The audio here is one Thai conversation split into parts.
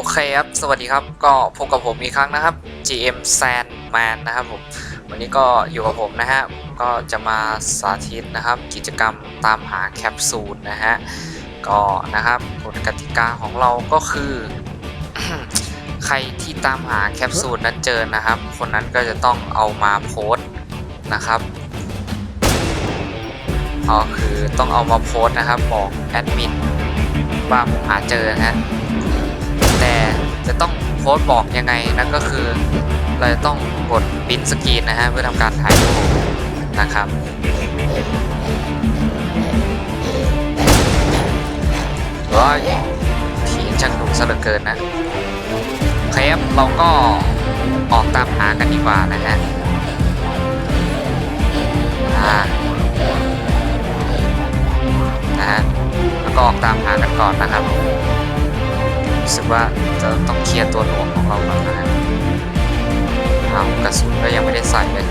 อเคครับ สวัสดีครับ ก็พบกับผมอีกครั้งนะครับ GM Sandman นะครับผม วันนี้ก็อยู่กับผมนะฮะ ก็จะมาสาธิตนะครับ กิจกรรมตามหาแคปซูลนะฮะ ก็นะครับกฎกติกาของเราก็คือ ใครที่ตามหาแคปซูลนั้นเจอนะครับ คนนั้นก็จะต้องเอามาโพสต์นะครับก็คือต้องเอามาโพสต์นะครับ บอกแอดมินว่าผมหาเจอนะฮะ จะต้องโพสบอกยังไงนั่นก็คือ เราจะต้องกดปิ้นสกรีนนะฮะเพื่อทำการถ่ายรูปนะครับร้อยผีช่างหนุ่มซะเหลือเกินนะเคครับเราก็ออกตามหากันดีกว่านะฮะอ่านะฮะแล้วก็ออกตามหากันก่อนนะครับ รู้สึกว่าจะต้องเคลียร์ตัวหน่วงของเราก่อนนะฮะเอากระสุนก็ยังไม่ได้ใส่เลย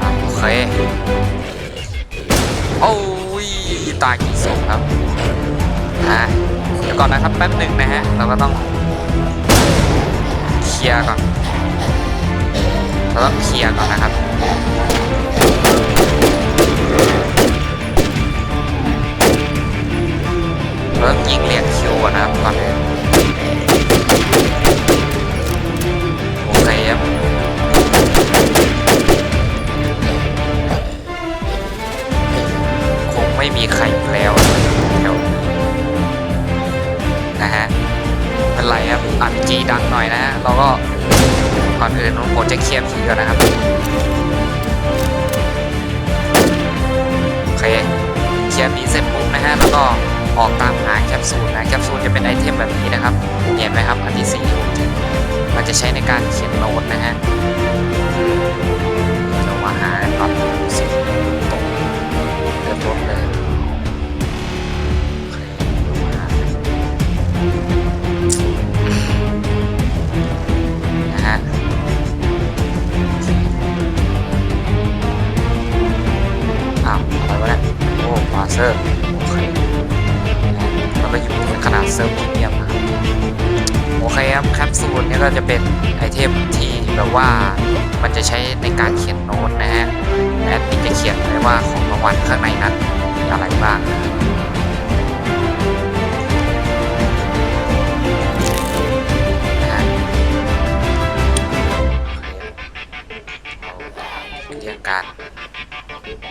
อะโอเคโอ้ยตายกี่ศพครับอะเดี๋ยวก่อนนะครับแป๊บหนึ่งนะฮะเราก็ต้องเคลียร์ก่อนเราต้องเคลียร์ก่อนนะครับเราต้องยิงเรียกคิว เราก็ก่อนอื่นผมจะเคลียร์ผีก่อนนะครับโอเคเคลียร์ผีเสร็จปุ๊บนะฮะแล้วก็ออกตามหาแคปซูลนะแคปซูลจะเป็นไอเทมแบบนี้นะครับเห็นไหมครับอันที่สี่มันจะใช้ในการเขียนโน้ตนะฮะจะ เซอร์โอเคแล้วก็อยู่ในขนาดเซิร์ฟพรีเมียมนะครับโอเคครับแคปซูลนี่ก็จะเป็นไอเทมที่แบบว่ามันจะใช้ในการเขียนโน้ตนะฮะแอดมินจะเขียนไว้ว่าของรางวัลข้างในนั้นมีอะไรบ้างนะฮะเคเรียงการ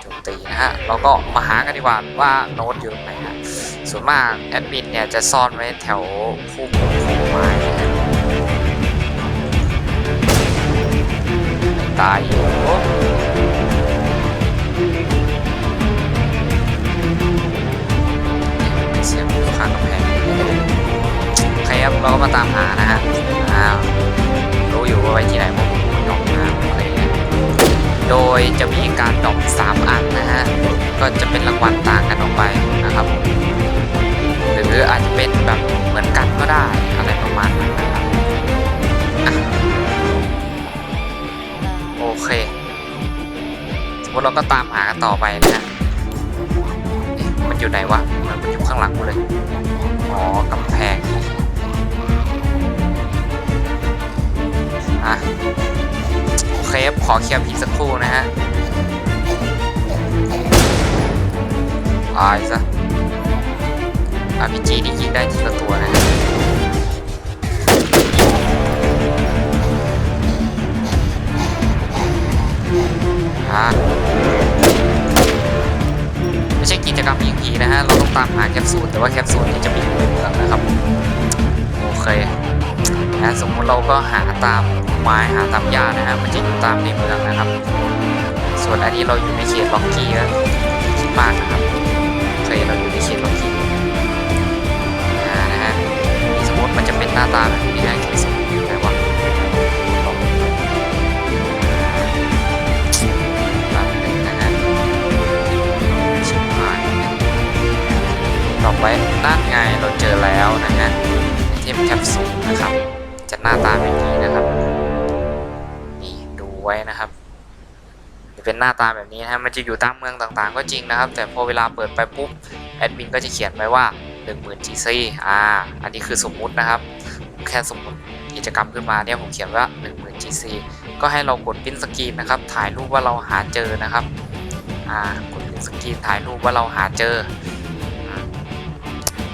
โจมตีนะฮะเราก็มาหากันดีกว่าว่าโน้ตอยู่ตรงไหนฮะส่วนมากแอดมินเนี่ยจะซ่อนไว้แถวคู่กงคู่ไม้ตายอยู่เสียงข้างกำแพงโอเคครับเราก็มาตามหานะฮะอ้าวรู้อยู่ว่าไว้ที่ไหนพวกผม โดยจะมีการดอกสามอันนะฮะ ก็จะเป็นรางวัลต่างกันออกไปนะครับผมหรืออาจจะเป็นแบบเหมือนกันก็ได้อะไรประมาณนั้นนะครับอโอเค สมมติเราก็ตามหากันต่อไปนะฮะมันอยู่ไหนวะ มันอยู่ข้างหลังหมดเลย อ๋อกำแพง ขอเคลียร์ผีสักครู่นะฮะตายซะ RPG นี่ยิงได้ทีละตัวนะฮะอ่าไม่ใช่กิจกรรมยิงผีนะฮะ เราต้องตามหาแคปซูล แต่ว่าแคปซูลนี่จะมีอยู่ในเมืองนะครับ โอเค นะสมมุติเราก็หาตามไม้หาตามหญ้านะฮะมันจะอยู่ตามในเมืองนะครับ ส่วนอันนี้เราอยู่ในเขตล็อกกี้ก็คิดมากนะครับเคยเราอยู่ในเขตล็อกกี้นะฮะสมมติมันจะเป็นหน้าตาแบบนี้นะเขียนสูงไหนวะลองตามนึ่งนะฮะชิบหายต่อไปนั่นไงเราเจอแล้วนะฮะไอเทมแคปซูลนะครับ จะหน้าตาแบบนี้นะครับ นี่ดูไว้นะครับจะเป็นหน้าตาแบบนี้นะฮะมันจะอยู่ตามเมืองต่างๆ ก็จริงนะครับ แต่พอเวลาเปิดไปปุ๊บแอดมินก็จะเขียนไว้ว่า 10,000 GC อ่า อันนี้คือสมมุตินะครับ แค่สมมติกิจกรรมขึ้นมาเนี่ยผมเขียนว่า 10,000 GC ก็ให้เรากดพิมพ์สกรีนนะครับ ถ่ายรูปว่าเราหาเจอนะครับ อ่ากดพิมพ์สกรีนถ่ายรูปว่าเราหาเจอ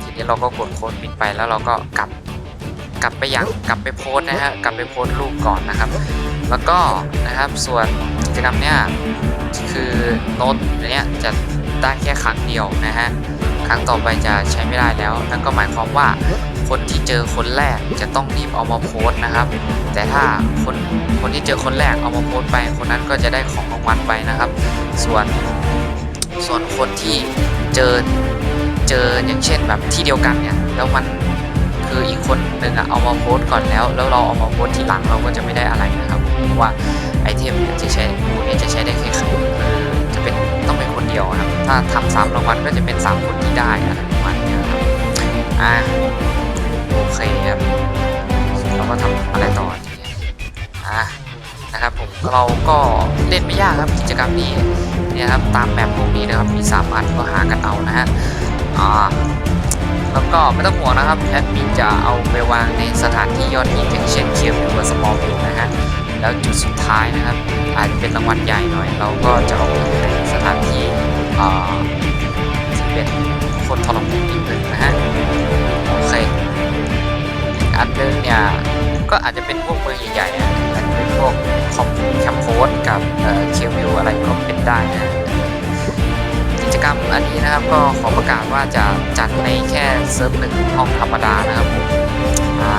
ทีนี้เราก็กดโค้ดปิดไปแล้วเราก็กลับ กลับไปยังกลับไปโพสนะฮะกลับไปโพสรูปก่อนนะครับ แล้วก็นะครับส่วนกิจกรรมเนี่ยคือโน้ตเนี้ยจะได้แค่ครั้งเดียวนะฮะครั้งต่อไปจะใช้ไม่ได้แล้ว นั่นก็หมายความว่าคนที่เจอคนแรกจะต้องรีบเอามาโพสนะครับ แต่ถ้าคนคนที่เจอคนแรกเอามาโพสไป คนนั้นก็จะได้ของรางวัลไปนะครับ ส่วนส่วนคนที่เจอเจออย่างเช่นแบบที่เดียวกันเนี่ยแล้วมัน คืออีกคนหนึ่งอะเอามาโพสต์ก่อนแล้ว แล้วเราเอามาโพสต์ทีหลังเราก็จะไม่ได้อะไรนะครับ เพราะว่าไอเทมเนี่ยจะใช้พวกนี้จะใช้ได้แค่คือจะเป็นต้องเป็นคนเดียวครับ ถ้าทำสามรางวัลก็จะเป็นสามคนที่ได้อะไรประมาณนี้ครับ อ่าโอเคครับ เราก็ทำอะไรต่อทีนี้อ่านะครับผมเราก็เล่นไม่ยากครับกิจกรรมนี้เนี่ยครับตามแบบพวกนี้นะครับมีสามอันก็หากันเอานะฮะอ่า แล้วก็ไม่ต้องห่วงนะครับแอดมินจะเอาไปวางในสถานที่ยอดฮิตอย่างเช่นเคียวหรือว่าสมอลวิวนะฮะแล้วจุดสุดท้ายนะครับ อาจจะเป็นรางวัลใหญ่หน่อย เราก็จะเอาไปในสถานที่อ่าที่เป็นคนทรมานอีกหนึ่งนะฮะโอเคอีกอันหนึงเนี่ยก็อาจจะเป็นพวกเมืองใหญ่ๆอะอาจจะเป็นพวกคอมแคมโพสกับเอ่อเคียววิวอะไรก็เป็นได้นะ จกรรมอันนี้นะครับก็ขอประกาศว่าจะจัดในแค่เซิร์ฟหนึ่งห้องธรรมดานะครับผมอ่า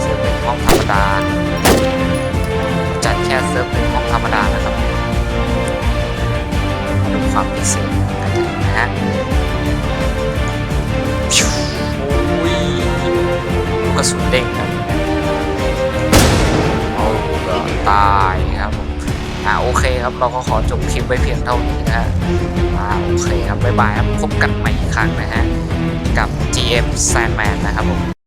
เซิร์ฟหนึ่งห้องธรรมดา จัดแค่เซิร์ฟหนึ่งห้องธรรมดานะครับดูความพิเศษกันนะฮะโอ้ยลูกกระสุนเด้งครับโอ้ตาย โอเคครับ เราก็ขอจบคลิปไว้เพียงเท่านี้นะฮะอ่าโอเคครับบ๊ายบายครับพบกันใหม่อีกครั้งนะฮะกับ GM Sandman นะครับผม